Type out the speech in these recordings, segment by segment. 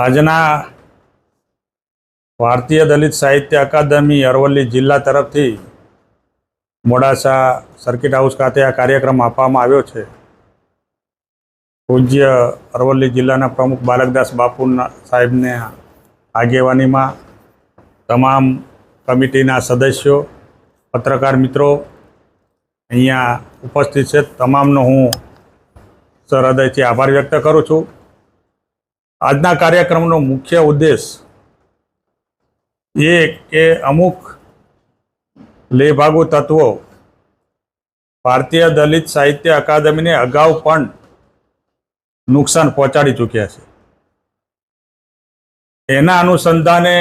આજના ભારતીય દલિત સાહિત્ય અકાદમી અરવલ્લી જિલ્લા તરફથી મોડાસા સર્કિટ હાઉસ ખાતે આ કાર્યક્રમ આપવામાં આવ્યો છે. પૂજ્ય અરવલ્લી જિલ્લાના પ્રમુખ બાલકદાસ બાપુના સાહેબને આગેવાનીમાં તમામ કમિટીના સદસ્યો, પત્રકાર મિત્રો અહીંયા ઉપસ્થિત છે. તમામનો હું સરહૃદયથી આભાર વ્યક્ત કરું છું. આજના કાર્યક્રમનો મુખ્ય ઉદ્દેશ એ કે અમુક લેભાગુ તત્વો ભારતીય દલિત સાહિત્ય અકાદમીને અગાઉ પણ નુકસાન પહોંચાડી ચૂક્યા છે. એના અનુસંધાને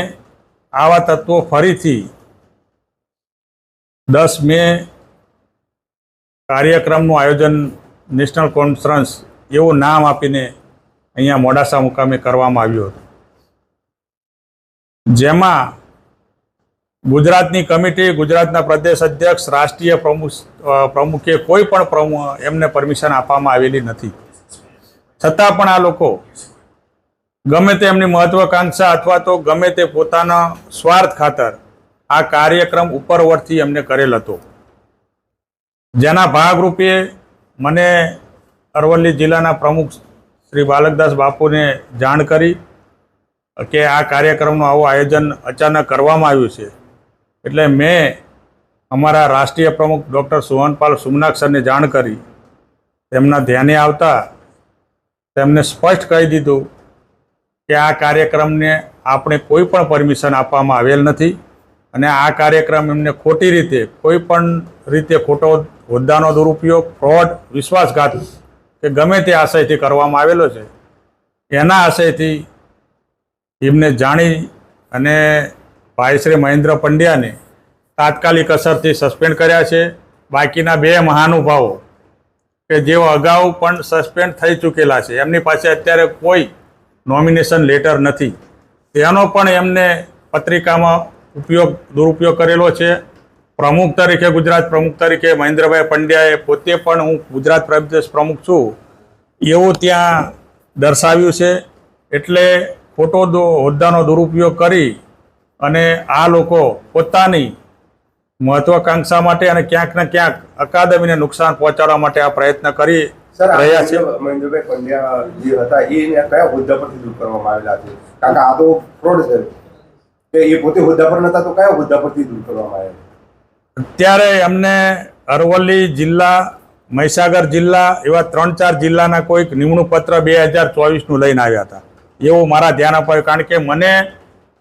આવા તત્વો ફરીથી દસ મે કાર્યક્રમનું આયોજન નેશનલ કોન્ફરન્સ એવું નામ આપીને અહીંયા મોડાસા મુકામે કરવામાં આવ્યું હતું. જેમાં ગુજરાતની કમિટી, ગુજરાતના પ્રદેશ અધ્યક્ષ, રાષ્ટ્રીય પ્રમુખ પ્રમુખે કોઈ પણ પ્રમુખ એમને પરમિશન આપવામાં આવેલી નથી. છતાં પણ આ લોકો ગમે તે એમની મહત્વાકાંક્ષા અથવા તો ગમે તે પોતાના સ્વાર્થ ખાતર આ કાર્યક્રમ ઉપરવરથી એમને કરેલ હતો. જેના ભાગરૂપે મને અરવલ્લી જિલ્લાના પ્રમુખ શ્રી બાલકદાસ બાપુને જાણ કરી કે આ કાર્યક્રમનું આવું આયોજન અચાનક કરવામાં આવ્યું છે. એટલે મેં અમારા રાષ્ટ્રીય પ્રમુખ ડૉક્ટર સુહનપાલ સુમનાક્ષરને જાણ કરી. તેમના ધ્યાને આવતા તેમને સ્પષ્ટ કહી દીધું કે આ કાર્યક્રમને આપણે કોઈ પણ પરમિશન આપવામાં આવેલ નથી અને આ કાર્યક્રમ એમને ખોટી રીતે, કોઈ પણ રીતે ખોટો હોદ્દાનો દુરુપયોગ, ફ્રોડ, વિશ્વાસઘાત કે ગમે તે આશયથી કરવામાં આવેલો છે, એના આશયથી એમને જાણી અને ભાઈ શ્રી મહેન્દ્ર પંડ્યાને તાત્કાલિક અસરથી સસ્પેન્ડ કર્યા છે. બાકીના બે મહાનુભાવો કે જેઓ અગાઉ પણ સસ્પેન્ડ થઈ ચૂકેલા છે, એમની પાસે અત્યારે કોઈ નોમિનેશન લેટર નથી. તેનો પણ એમને પત્રિકામાં ઉપયોગ, દુરુપયોગ કરેલો છે. પ્રમુખ તરીકે ગુજરાત પ્રમુખ તરીકે મહેન્દ્રભાઈ પંડ્યાએ પોતે પણ હું ગુજરાત પ્રદેશ પ્રમુખ છું. એવું ત્યાં દર્શાવ્યું છે. એટલે ખોટો હોદ્દાનો દુરુપયોગ કરી અને આ લોકો પોતાની મહત્વાકાંક્ષા માટે અને ક્યાંક ને ક્યાંક અકાદમીને નુકસાન પહોંચાડવા માટે આ પ્રયત્ન કરી રહ્યા છે. મહેન્દ્રભાઈ પંડ્યા જે હતા એ કયા હોદ્દા પરથી દૂર કરવામાં આવેલા છે? કારણ કે આ તો ફ્રોડ છે. એ પોતે હોદ્દા પર નતા તો કયા હોદ્દા પરથી દૂર કરવામાં આવ્યા અત્યારે એમને અરવલ્લી જિલ્લા, મહીસાગર જિલ્લા એવા ત્રણ ચાર જિલ્લાના કોઈક નિમણૂક પત્ર બે હજાર ચોવીસનું લઈને આવ્યા હતા. એવું મારા ધ્યાન અપાયું. કારણ કે મને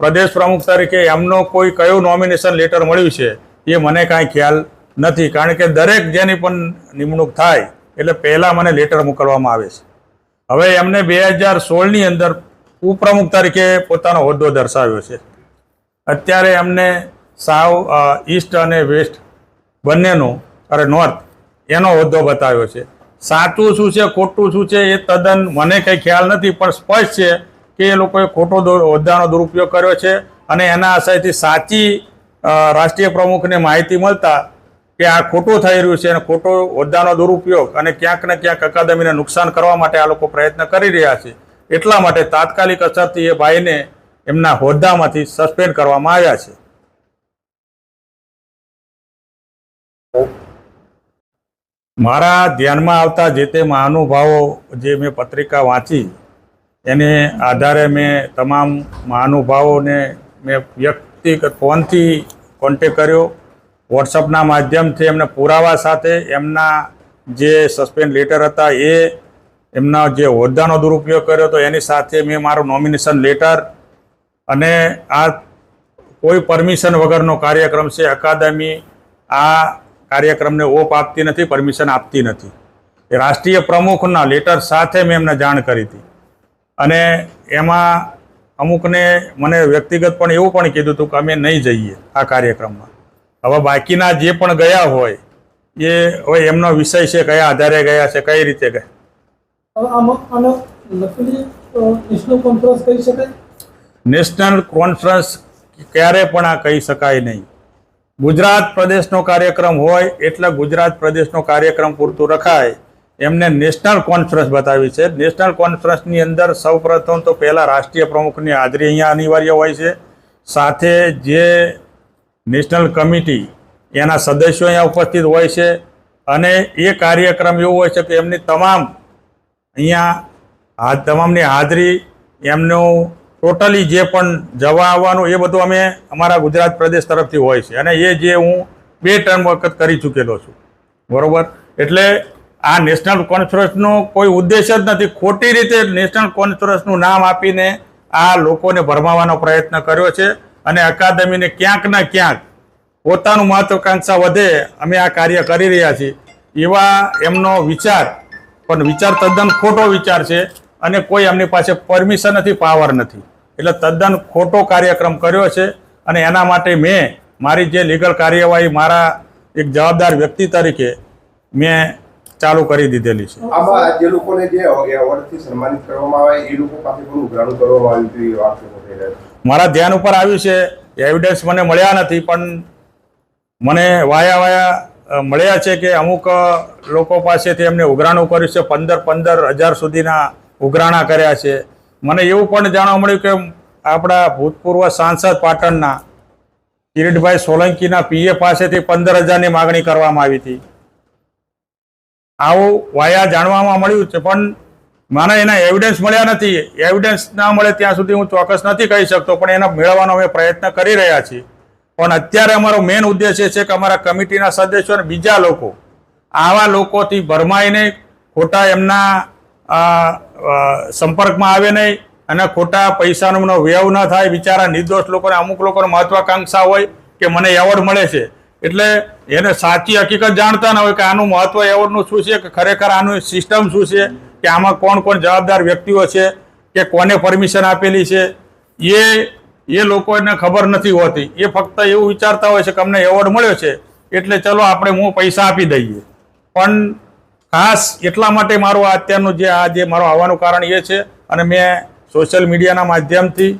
પ્રદેશ પ્રમુખ તરીકે એમનો કોઈ કયું નોમિનેશન લેટર મળ્યું છે એ મને કાંઈ ખ્યાલ નથી. કારણ કે દરેક જેની પણ નિમણૂક થાય એટલે પહેલાં મને લેટર મોકલવામાં આવે છે. હવે એમને બે હજાર સોળની અંદર ઉપપ્રમુખ તરીકે પોતાનો હોદ્દો દર્શાવ્યો છે. અત્યારે અમને સાવ ઈસ્ટ અને વેસ્ટ બંનેનો, અરે નોર્થ, એનો હોદ્દો બતાવ્યો છે. સાચું શું છે, ખોટું શું છે, એ તદ્દન મને કંઈ ખ્યાલ નથી, પણ સ્પષ્ટ છે કે એ લોકોએ ખોટો હોદ્દાનો દુરુપયોગ કર્યો છે અને એના આશયથી સાચી રાષ્ટ્રીય પ્રમુખને માહિતી મળતા કે આ ખોટું થઈ રહ્યું છે અને ખોટો હોદ્દાનો દુરુપયોગ અને ક્યાંક ને ક્યાંક અકાદમીને નુકસાન કરવા માટે આ લોકો પ્રયત્ન કરી રહ્યા છે. એટલા માટે તાત્કાલિક અસરથી એ ભાઈને એમના હોદ્દામાંથી સસ્પેન્ડ કરવામાં આવ્યા છે. મારા ધ્યાનમાં આવતા જે તે મહાનુભાવો જે મેં પત્રિકા વાંચી, એને આધારે મેં તમામ મહાનુભાવોને મેં વ્યક્તિગત ફોનથી કોન્ટેક કર્યો. વોટ્સઅપના માધ્યમથી એમને પુરાવા સાથે એમના જે સસ્પેન્ડ લેટર હતા એ, એમના જે હોદ્દાનો દુરુપયોગ કર્યો હતો એની સાથે મેં મારું નોમિનેશન લેટર અને આ કોઈ પરમિશન વગરનો કાર્યક્રમ છે. અકાદમી આ કાર્યક્રમને ઓપ આપતી નથી પરમિશન આપતી નથી. એ રાષ્ટ્રીય પ્રમુખના લેટર સાથે મેં એમને જાણ કરી હતી. અને એમાં અમુકને મને વ્યક્તિગત પણ એવું પણ કીધું હતું કે અમે નહીં જઈએ આ કાર્યક્રમમાં. હવે બાકીના જે પણ ગયા હોય એ હવે એમનો વિષય છે કયા આધારે ગયા છે કઈ રીતે ગયા. નેશનલ કોન્ફરન્સ ક્યારે પણ આ કહી શકાય નહીં. ગુજરાત પ્રદેશનો કાર્યક્રમ હોય એટલે ગુજરાત પ્રદેશનો કાર્યક્રમ પૂરતું રખાય. એમને નેશનલ કોન્ફરન્સ બતાવી છે. નેશનલ કોન્ફરન્સની અંદર સૌપ્રથમ તો પહેલાં રાષ્ટ્રીય પ્રમુખની હાજરી અહીંયા અનિવાર્ય હોય છે. સાથે જે નેશનલ કમિટી એના સદસ્યો અહીંયા ઉપસ્થિત હોય છે. અને એ કાર્યક્રમ એવો હોય છે કે એમની તમામ અહીંયા તમામની હાજરી એમનું ટોટલી જે પણ જવા આવવાનું એ બધું અમે અમારા ગુજરાત પ્રદેશ તરફથી હોય છે. અને એ જે હું બે ટર્મ વખત કરી ચૂકેલો છું. બરોબર? એટલે આ નેશનલ કોન્ફરન્સનો કોઈ ઉદ્દેશ જ નથી. ખોટી રીતે નેશનલ કોન્ફરન્સનું નામ આપીને આ લોકોને ભરમાવાનો પ્રયત્ન કર્યો છે અને અકાદમીને ક્યાંક ને ક્યાંક પોતાનું મહત્વાકાંક્ષા વધે અમે આ કાર્ય કરી રહ્યા છીએ. એવા એમનો વિચાર, પણ વિચાર તદ્દન ખોટો વિચાર છે. અને કોઈ એમની પાસે પરમિશન નથી પાવર નથી. એટલે તદ્દન ખોટો કાર્યક્રમ કર્યો છે અને એના માટે મેં મારી જે લીગલ કાર્યવાહી મારા એક જવાબદાર વ્યક્તિ તરીકે મેં ચાલુ કરી દીધેલી છે. આમાં જે લોકોને જે એવોર્ડથી સન્માનિત કરવામાં આવે એ લોકો પાસે પણ ઉઘરાણું કરવામાં આવ્યું હતું એ આક્ષેપો થઈ રહ્યા છે. મારા ધ્યાન ઉપર આવ્યું છે એવિડન્સ મને મળ્યા નથી પણ મને વાયા વાયા મળ્યા છે કે અમુક લોકો પાસેથી એમને ઉઘરાણું કર્યું છે પંદર પંદર હજાર સુધીના ઉઘરાણા કર્યા છે. મને એવું પણ જાણવા મળ્યું કે આપણા ભૂતપૂર્વ સાંસદ પાટણના કિરીટભાઈ સોલંકીના પીએ પાસેથી પંદર હજારની માગણી કરવામાં આવી હતી. આવું વાયા જાણવામાં મળ્યું છે, પણ મને એના એવિડન્સ મળ્યા નથી. એવિડન્સ ના મળે ત્યાં સુધી હું ચોક્કસ નથી કહી શકતો, પણ એના મેળવવાનો અમે પ્રયત્ન કરી રહ્યા છીએ. પણ અત્યારે અમારો મેઇન એ છે કે અમારા કમિટીના સદસ્યો અને બીજા લોકો, આવા લોકોથી ભરમાઈને ખોટા એમના સંપર્કમાં આવે નહીં અને ખોટા પૈસાનો વ્યવ ન થાય, બિચારા નિર્દોષ લોકોને અમુક લોકોને મહત્વાકાંક્ષા હોય કે મને એવોર્ડ મળે છે. એટલે એને સાચી હકીકત જાણતા ન હોય કે આનું મહત્વ એવોર્ડનું શું છે, કે ખરેખર આનું સિસ્ટમ શું છે, કે આમાં કોણ કોણ જવાબદાર વ્યક્તિઓ છે, કે કોને પરમિશન આપેલી છે. એ એ લોકોને ખબર નથી હોતી. એ ફક્ત એવું વિચારતા હોય છે કે અમને એવોર્ડ મળ્યો છે. એટલે ચલો આપણે હું પૈસા આપી દઈએ. પણ ખાસ એટલા માટે મારું આ અત્યારનું જે આ જે મારું આવવાનું કારણ એ છે અને મેં સોશિયલ મીડિયાના માધ્યમથી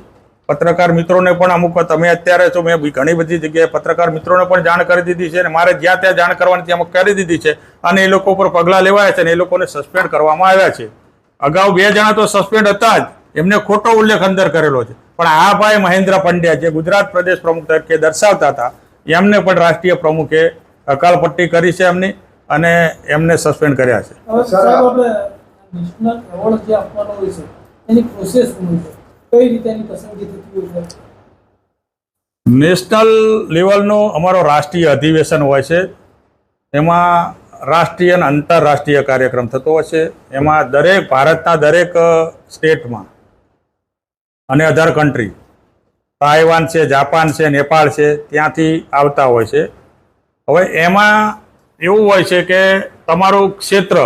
પત્રકાર મિત્રોને પણ અમુક તમે અત્યારે છો, મેં ઘણી બધી જગ્યાએ પત્રકાર મિત્રોને પણ જાણ કરી દીધી છે અને મારે જ્યાં ત્યાં જાણ કરવાની ત્યાં કરી દીધી છે અને એ લોકો પર પગલાં લેવાયા છે અને એ લોકોને સસ્પેન્ડ કરવામાં આવ્યા છે. અગાઉ બે જણા તો સસ્પેન્ડ હતા જ. એમને ખોટો ઉલ્લેખ અંદર કરેલો છે. પણ આ ભાઈ મહેન્દ્ર પંડ્યા જે ગુજરાત પ્રદેશ પ્રમુખ તરીકે દર્શાવતા હતા, એમને પણ રાષ્ટ્રીય પ્રમુખે અકાલપટ્ટી કરી છે એમની. અને એમને સસ્પેન્ડ કર્યા છે. નેશનલ લેવલનું અમારો રાષ્ટ્રીય અધિવેશન હોય છે. એમાં રાષ્ટ્રીય અને આંતરરાષ્ટ્રીય કાર્યક્રમ થતો હોય છે. એમાં દરેક ભારતના દરેક સ્ટેટમાં અને અધર કન્ટ્રી તાઇવાન છે જાપાન છે નેપાળ છે ત્યાંથી આવતા હોય છે. હવે એમાં એવું હોય છે કે તમારું ક્ષેત્ર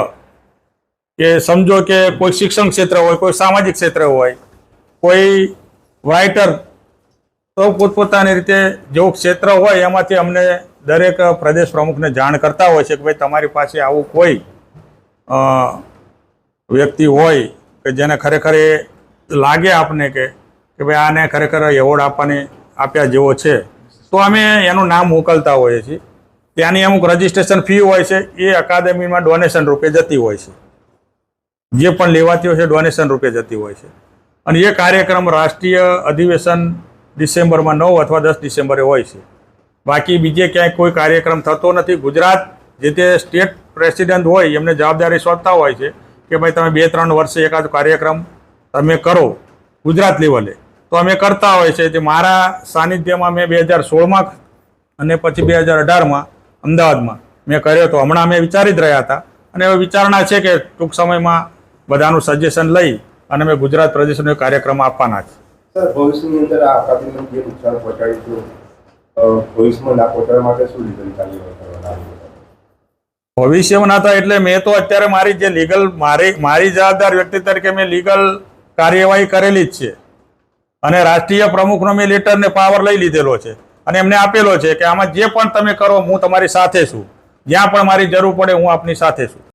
કે સમજો કે કોઈ શિક્ષણ ક્ષેત્ર હોય, કોઈ સામાજિક ક્ષેત્ર હોય, કોઈ રાઇટર તો પોતપોતાની રીતે જેવું ક્ષેત્ર હોય એમાંથી અમને દરેક પ્રદેશ પ્રમુખને જાણ કરતા હોય છે કે ભાઈ તમારી પાસે આવું કોઈ વ્યક્તિ હોય કે જેને ખરેખર એ લાગે આપને કે કે ભાઈ આને ખરેખર એવોર્ડ આપવાની, આપ્યા જેવો છે. તો અમે એનું નામ મોકલતા હોઈએ છીએ. ત્યાંની અમુક રજિસ્ટ્રેશન ફી હોય છે, એ અકાદમીમાં ડોનેશન રૂપે જતી હોય છે. જે પણ લેવાતી હોય છે ડોનેશન રૂપે જતી હોય છે. અને એ કાર્યક્રમ રાષ્ટ્રીય અધિવેશન ડિસેમ્બરમાં નવ અથવા દસ ડિસેમ્બરે હોય છે. બાકી બીજે ક્યાંય કોઈ કાર્યક્રમ થતો નથી. ગુજરાત જે તે સ્ટેટ પ્રેસિડેન્ટ હોય, એમને જવાબદારી સોંપતા હોય છે કે ભાઈ તમે બે ત્રણ વર્ષે એકાદ કાર્યક્રમ તમે કરો ગુજરાત લેવલે. તો અમે કરતા હોય છે. તે મારા સાનિધ્યમાં મેં બે હજાર સોળમાં અને પછી બે હજાર અઢારમાં અમદાવાદમાં. મેં કર્યો તો હમણાં અમે વિચારી જ રહ્યા હતા. અને હવે વિચારણા છે કે ટૂંક સમયમાં બધાનું સજેશન લઈ અને અમે ગુજરાત પ્રદેશનો કાર્યક્રમ આપવાના છે. સર ભવિષ્યની અંદર આ અકાદમીને જે નુકસાન પહોંચાડ્યું ભવિષ્યમાં ના પહોંચાડવા માટે શું લીગલ કાર્યવાહી ભવિષ્યમાં ના થાય એટલે મેં તો અત્યારે મારી જે લીગલ મારી મારી જવાબદાર વ્યક્તિ તરીકે મેં લીગલ કાર્યવાહી કરેલી જ છે. અને રાષ્ટ્રીય પ્રમુખનો મેં લેટરને પાવર લઈ લીધેલો છે. અને એમને આપેલો છે કે આમાં જે પણ તમે કરો, હું તમારી સાથે છું. જ્યાં પણ મારી જરૂર પડે, હું આપની સાથે છું.